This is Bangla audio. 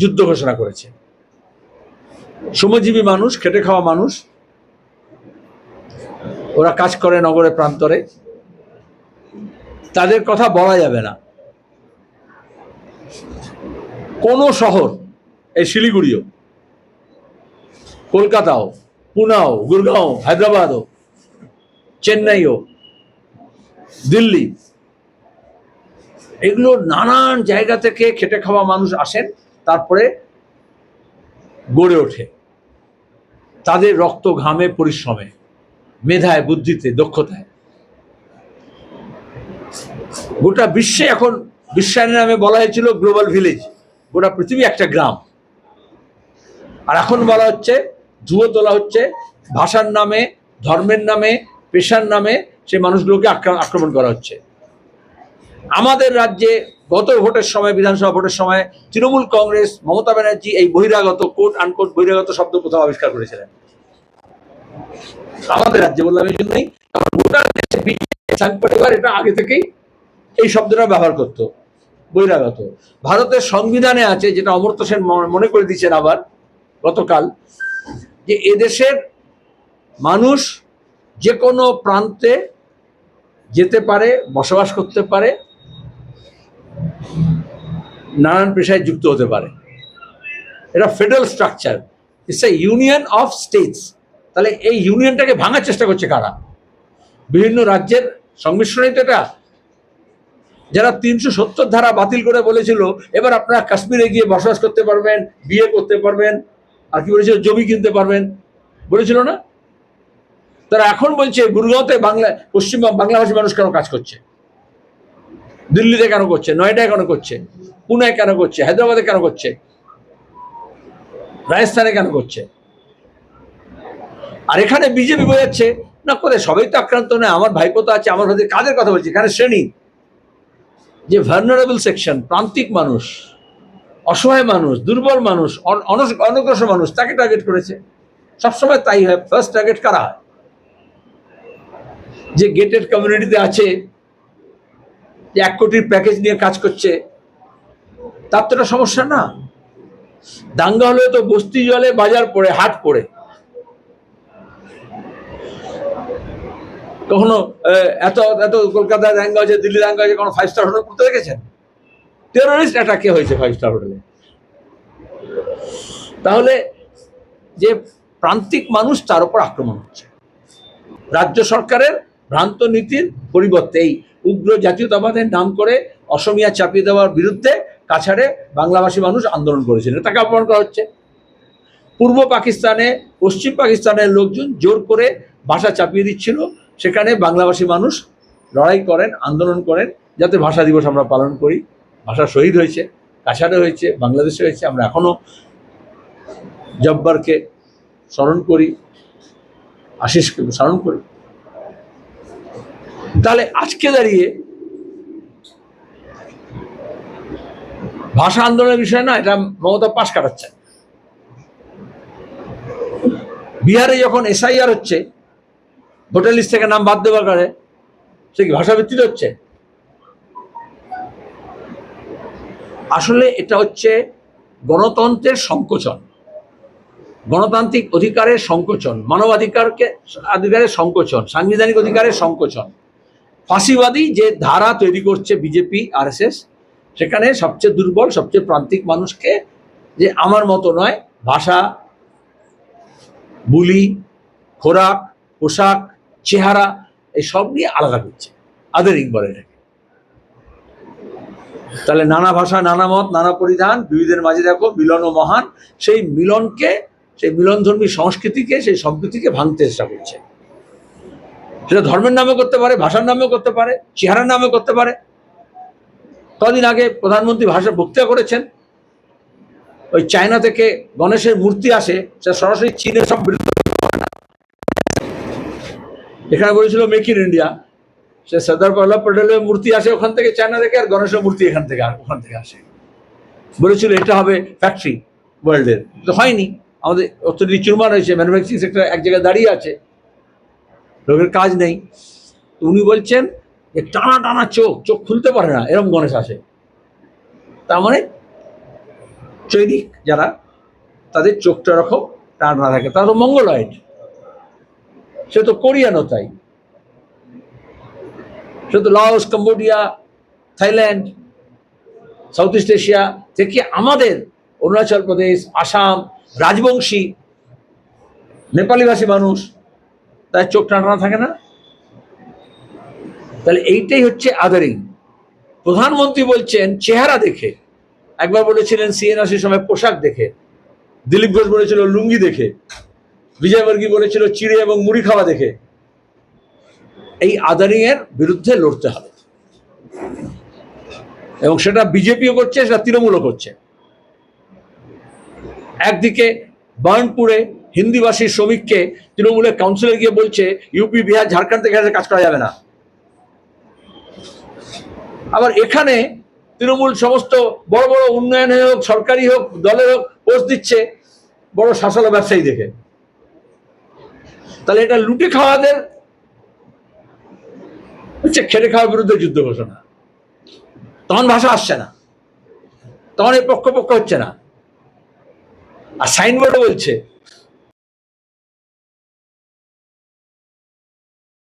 যুদ্ধ ঘোষণা করেছে। শ্রমজীবী মানুষ, খেটে খাওয়া মানুষ, ওরা কাজ করে নগরের প্রান্তরে। তাদের কথা বলা যাবে না। কোনো শহর, এই শিলিগুড়িও, কলকাতাও, পুনাও, গুরগাঁও, হায়দ্রাবাদও, চেন্নাইও, দিল্লি, এগুলো নানান জায়গা থেকে খেটে খাওয়া মানুষ আসেন। তারপরে গড়ে ওঠে। তাদের রক্ত ঘামে, পরিশ্রমে, মেধায়, বুদ্ধিতে, দক্ষতায়। গোটা বিশ্বে এখন বিশ্বায়নের নামে বলা হয়েছিল গ্লোবাল ভিলেজ। গোটা পৃথিবী একটা গ্রাম। আর এখন বলা হচ্ছে, ধুয়ো তোলা হচ্ছে, ভাষার নামে, ধর্মের নামে, পেশার নামে সে মানুষগুলোকে আক্রা- আক্রমণ করা হচ্ছে। আমাদের রাজ্যে গত ভোটের সময়, বিধানসভা ভোটের সময় তৃণমূল কংগ্রেস, মমতা ব্যানার্জি এই বহিরাগত কোট আনকোট বহিরাগত শব্দ কোথাও আবিষ্কার করেছিলেন? আমাদের রাজ্যে বললাম এই জন্যই। কারণ পরিবার এটা আগে থেকেই এই শব্দটা ব্যবহার করতো, বহিরাগত। ভারতের সংবিধানে আছে, যেটা অমর্ত্য সেন মনে করে দিচ্ছেন আবার গতকাল, যে এদেশের মানুষ যে কোনো প্রান্তে যেতে পারে, বসবাস করতে পারে নানান পেশায় যুক্ত হতে পারে। এটা federal structure it's a union of states তাহলে এই ইউনিয়নটাকে ভাঙার চেষ্টা করছে কারা? বিভিন্ন রাজ্যের সংমিশ্রণই তো এটা। যারা তিনশো সত্তর ধারা বাতিল করে বলেছিল, এবার আপনারা কাশ্মীরে গিয়ে বসবাস করতে পারবেন, বিয়ে করতে পারবেন, আর কি বলেছিল, জমি কিনতে পারবেন। বলেছিল না? তারা এখন বলছে, গুরগাঁওতে বাংলা পশ্চিম বাংলাভাষী মানুষ কেন কাজ করছে? দিল্লিতে কেন করছে? নয়ডায় কেন করছে? পুনে কেন করছে? হায়দ্রাবাদে কেন করছে? রাজস্থানে কেন করছে? আর এখানে বিজেপি বোঝাচ্ছে, না করে সবাই তো আক্রান্ত নয়, আমার ভাইপো তো আছে, আমার ভাই কাদের কথা বলছি? এখানে শ্রেণি। যে ভার্নারেবল সেকশন প্রান্তিক মানুষ, অসহায় মানুষ, দুর্বল মানুষ অনগ্রসর মানুষ, তাকে টার্গেট করেছে। সবসময় তাই হয়। ফার্স্ট টার্গেট কারা হয়? যে গেটেড কমিউনিটিতে আছে যে এক কোটির প্যাকেজ নিয়ে কাজ করছে, তার তো এটা সমস্যা না? দাঙ্গা হলে তো বস্তি জলে বাজার পড়ে, হাট পড়ে। কখনো এত এত কলকাতায় দাঙ্গা হয়েছে, দিল্লি দাঙ্গা হয়েছে কোনো ফাইভ স্টার হোটেল করতে দেখেছেন? টেরোরিস্ট অ্যাটাকে হয়েছে ফাইভ স্টার হোটেলে তাহলে যে প্রান্তিক মানুষ তার উপর আক্রমণ হচ্ছে। রাজ্য সরকারের ভ্রান্ত নীতির পরিবর্তে এই উগ্র জাতীয়তাবাদের নাম করে অসমিয়া চাপিয়ে দেওয়ার বিরুদ্ধে কাছাড়ে বাংলাভাষী মানুষ আন্দোলন করেছিলেন তাকে অপমান করা হচ্ছে। পূর্ব পাকিস্তানে, পশ্চিম পাকিস্তানের লোকজন জোর করে ভাষা চাপিয়ে দিচ্ছিল। সেখানে বাংলাভাষী মানুষ লড়াই করেন, আন্দোলন করেন, যাতে ভাষা দিবস আমরা পালন করি। ভাষা শহীদ হয়েছে, কাছাড়ে হয়েছে, বাংলাদেশে হয়েছে। আমরা এখনও জব্বারকে স্মরণ করি, আশিসকে স্মরণ করি। তাহলে আজকে দাঁড়িয়ে ভাষা আন্দোলনের বিষয় না, এটা মমতা পাশ কাটাচ্ছে। বিহারে যখন এসআইআর হচ্ছে, ভোটার লিস্ট থেকে নাম বাদ দেওয়ার কারণে সে কি ভাষাভিত্তিক হচ্ছে? আসলে এটা হচ্ছে গণতন্ত্রের সংকোচন। গণতান্ত্রিক অধিকারের সংকোচন, মানবাধিকারকে, অধিকারের সংকোচন, সাংবিধানিক অধিকারের সংকোচন। ফাঁসিবাদী যে ধারা তৈরি করছে বিজেপি, আরএসএস, সেখানে সবচেয়ে দুর্বল, সবচেয়ে প্রান্তিক মানুষকে যে আমার মতো নয়, ভাষা, বুলি, খোরাক, পোশাক, চেহারা, এই সব নিয়ে আলাদা করছে, আদারিং বলে তাহলে নানা ভাষা, নানা মত, নানা পরিধান বিবিধের মাঝে দেখো মিলন ও মহান, সেই মিলনকে, সেই মিলনধর্মী সংস্কৃতিকে, সেই সম্প্রীতিকে ভাঙতে চেষ্টা করছে। সেটা ধর্মের নামে করতে পারে, ভাষার নামেও করতে পারে, চেহারার নামে করতে পারে। কদিন আগে প্রধানমন্ত্রী ভাষা বক্তৃতা করেছেন। ওই চায়না থেকে গণেশের মূর্তি আসে সে সরাসরি চীনের সব। এখানে বলেছিল মেক ইন ইন্ডিয়া। সে সর্দার বল্লভ পটেলের মূর্তি আসে ওখান থেকে চায়না থেকে আর গণেশের মূর্তি এখান থেকে ওখান থেকে আসে। বলেছিল এটা হবে ফ্যাক্টরি ওয়ার্ল্ডের হয়নি। আমাদের অর্থনীতি চুরমার হয়েছে ম্যানুফ্যাকচারিং সেক্টর এক জায়গায় দাঁড়িয়ে আছে। লোকের কাজ নেই। উনি বলছেন যে টানা টানা চোখ চোখ খুলতে পারে না এরকম গণেশ আসে তার মানে চৈনিক যারা, তাদের চোখটা এরকম টান না থাকে। তারা তো মঙ্গলয়েড। সে তো কোরিয়ানও তাই। সে তো Laos, Cambodia, Thailand South East Asia থেকে আমাদের অরুণাচল প্রদেশ, আসাম, রাজবংশী, নেপালি ভাষী মানুষ তার চোখ টানা থাকে না? তাহলে এইটাই হচ্ছে আদারিং। প্রধানমন্ত্রী বলছেন, চেহারা দেখে। একবার বলেছিলেন সিএনআসির সময় পোশাক দেখে। দিলীপ ঘোষ বলেছিল লুঙ্গি দেখে। বিজয়বর্গী বলেছিল চিড়ে এবং মুড়ি খাওয়া দেখে। এই আদারিং এর বিরুদ্ধে লড়তে হবে। এবং সেটা বিজেপিও করছে, সেটা তৃণমূলও করছে। একদিকে বার্নপুরে হিন্দিভাষী শ্রমিককে তৃণমূলের কাউন্সিলে গিয়ে বলছে ইউপি বিহার, ঝাড়খণ্ড থেকে কাজ করা যাবে না। আবার এখানে তৃণমূল সমস্ত বড় বড় উন্নয়নে হোক, সরকারি হোক, দলের হোক, পোস্ট দিচ্ছে বড় শাসলো ব্যবসায়ী দেখে। তাহলে এটা লুটে খাওয়াদের হচ্ছে খেটে খাওয়ার বিরুদ্ধে যুদ্ধ ঘোষণা। তখন ভাষা আসছে না। তখন এই পক্ষ পক্ষ হচ্ছে না। আর সাইনবোর্ডও বলছে।